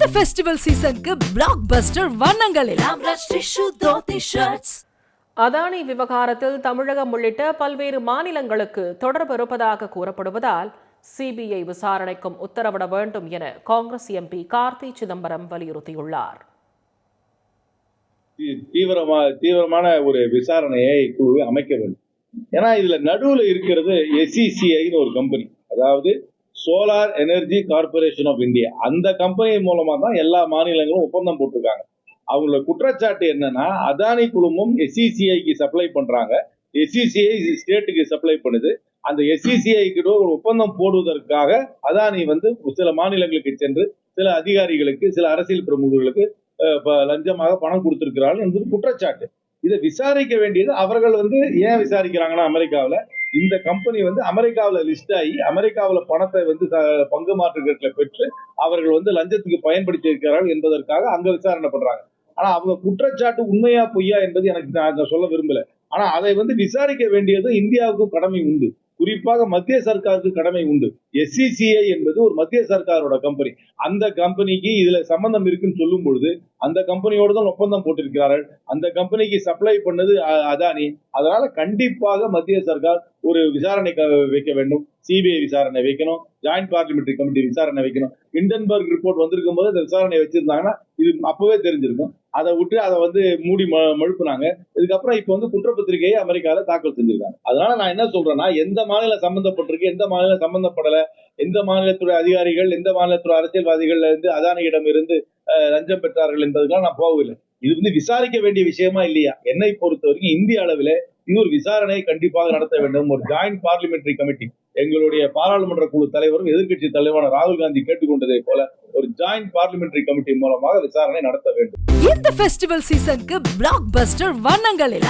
இந்த ஃபெஸ்டிவல் சீசனுக்கு பிளாக் பஸ்டர் வண்ணங்களில். அதானி விவகாரத்தில் தமிழகம் உள்ளிட்ட பல்வேறு மாநிலங்களுக்கு தொடர்பு இருப்பதாக கூறப்படுவதால் சிபிஐ விசாரணைக்கும் உத்தரவிட வேண்டும் என காங்கிரஸ் எம்பி கார்த்தி சிதம்பரம் வலியுறுத்தியுள்ளார். தீவிரமா தீவிரமான ஒரு விசாரணையை குழுவை அமைக்க வேண்டும். ஏன்னா இதுல நடுவுல இருக்கிறது எஸ்சிசிஐன்னு ஒரு கம்பெனி அதாவது solar energy corporation of India அந்த கம்பெனி மூலமா தான் எல்லா மாநிலங்களும் ஒப்பந்தம் போட்டிருக்காங்க. அவங்களோட குற்றச்சாட்டு என்னன்னா அதானி குழுமம் எஸ்சிசிஐக்கு சப்ளை பண்றாங்க. எஸ்சிசிஐ ஸ்டேட்டுக்கு சப்ளை பண்ணுது. அந்த எஸ்சிசிஐ கிட்ட ஒரு ஒப்பந்தம் போடுவதற்காக அதானி வந்து சில மாநிலங்களுக்கு சென்று சில அதிகாரிகளுக்கு சில அரசியல் பிரமுகர்களுக்கு ப- லஞ்சமாக பணம் கொடுத்திருக்கிறார்கள் என்பது குற்றச்சாட்டு. இதை விசாரிக்க வேண்டியது அவர்கள் வந்து ஏன் விசாரிக்கிறாங்கன்னா அமெரிக்காவில் இந்த கம்பெனி வந்து அமெரிக்காவில் லிஸ்ட் ஆகி அமெரிக்காவில் பணத்தை வந்து பங்கு மாற்றுகளை பெற்று அவர்கள் வந்து லஞ்சத்துக்கு பயன்படுத்தி இருக்கிறார்கள் என்பதற்காக அங்க விசாரணை பண்றாங்க. ஆனா அவங்க குற்றச்சாட்டு உண்மையா பொய்யா என்பது எனக்கு நான் சொல்ல விரும்பல. ஆனா அதை வந்து விசாரிக்க வேண்டியது இந்தியாவுக்கும் கடமை உண்டு. குறிப்பாக மத்திய சர்க்காருக்கு கடமை உண்டு. எஸ்சிசிஐ என்பது ஒரு மத்திய சர்க்காரோட கம்பெனி அந்த கம்பெனிக்கு இதுல சம்பந்தம் இருக்குன்னு சொல்லும் பொழுது அந்த கம்பெனியோடு தான் ஒப்பந்தம் போட்டிருக்கிறார்கள். அந்த கம்பெனிக்கு சப்ளை பண்ணது அதானி. அதனால கண்டிப்பாக மத்திய சர்க்கார் ஒரு விசாரணை வைக்க வேண்டும். சிபிஐ விசாரணை வைக்கணும். ஜாயிண்ட் பார்லிமெண்ட்ரி கமிட்டி விசாரணை வைக்கணும். இண்டன்பர்க் ரிப்போர்ட் வந்திருக்கும் போது அந்த விசாரணை வச்சிருந்தாங்கன்னா இது அப்பவே தெரிஞ்சிருக்கும். அதை விட்டு அதை வந்து மூடி ம- மழுப்புனாங்க. இதுக்கப்புறம் இப்ப வந்து குற்றப்பத்திரிகையை அமெரிக்கால தாக்கல் செஞ்சிருக்காங்க. அதனால நான் என்ன சொல்றேன்னா எந்த மாநிலம் சம்பந்தப்பட்டிருக்கு எந்த மாநிலம் சம்பந்தப்படல எந்த மாநிலத்துடைய அதிகாரிகள் எந்த மாநிலத்துடைய அரசியல்வாதிகள் இருந்து அதானியிடம் இருந்து லஞ்சம் பெற்றார்கள் என்பதுக்கெல்லாம் நான் போகவில்லை. இது வந்து விசாரிக்க வேண்டிய விஷயமா இல்லையா? என்னை பொறுத்த வரைக்கும் இந்திய அளவில் இது ஒரு விசாரணை கண்டிப்பாக நடத்த வேண்டும். ஒரு ஜாயிண்ட் பார்லிமெண்டரி கமிட்டி எங்களுடைய பாராளுமன்ற குழு தலைவரும் எதிர்க்கட்சி தலைவரான ராகுல் காந்தி கேட்டுக்கொண்டதை போல ஒரு ஜாயிண்ட் பார்லிமெண்டரி கமிட்டி மூலமாக விசாரணை நடத்த வேண்டும். இந்த ஃபெஸ்டிவல் சீசனுக்கு பிளாக் பஸ்டர் வண்ணங்களில்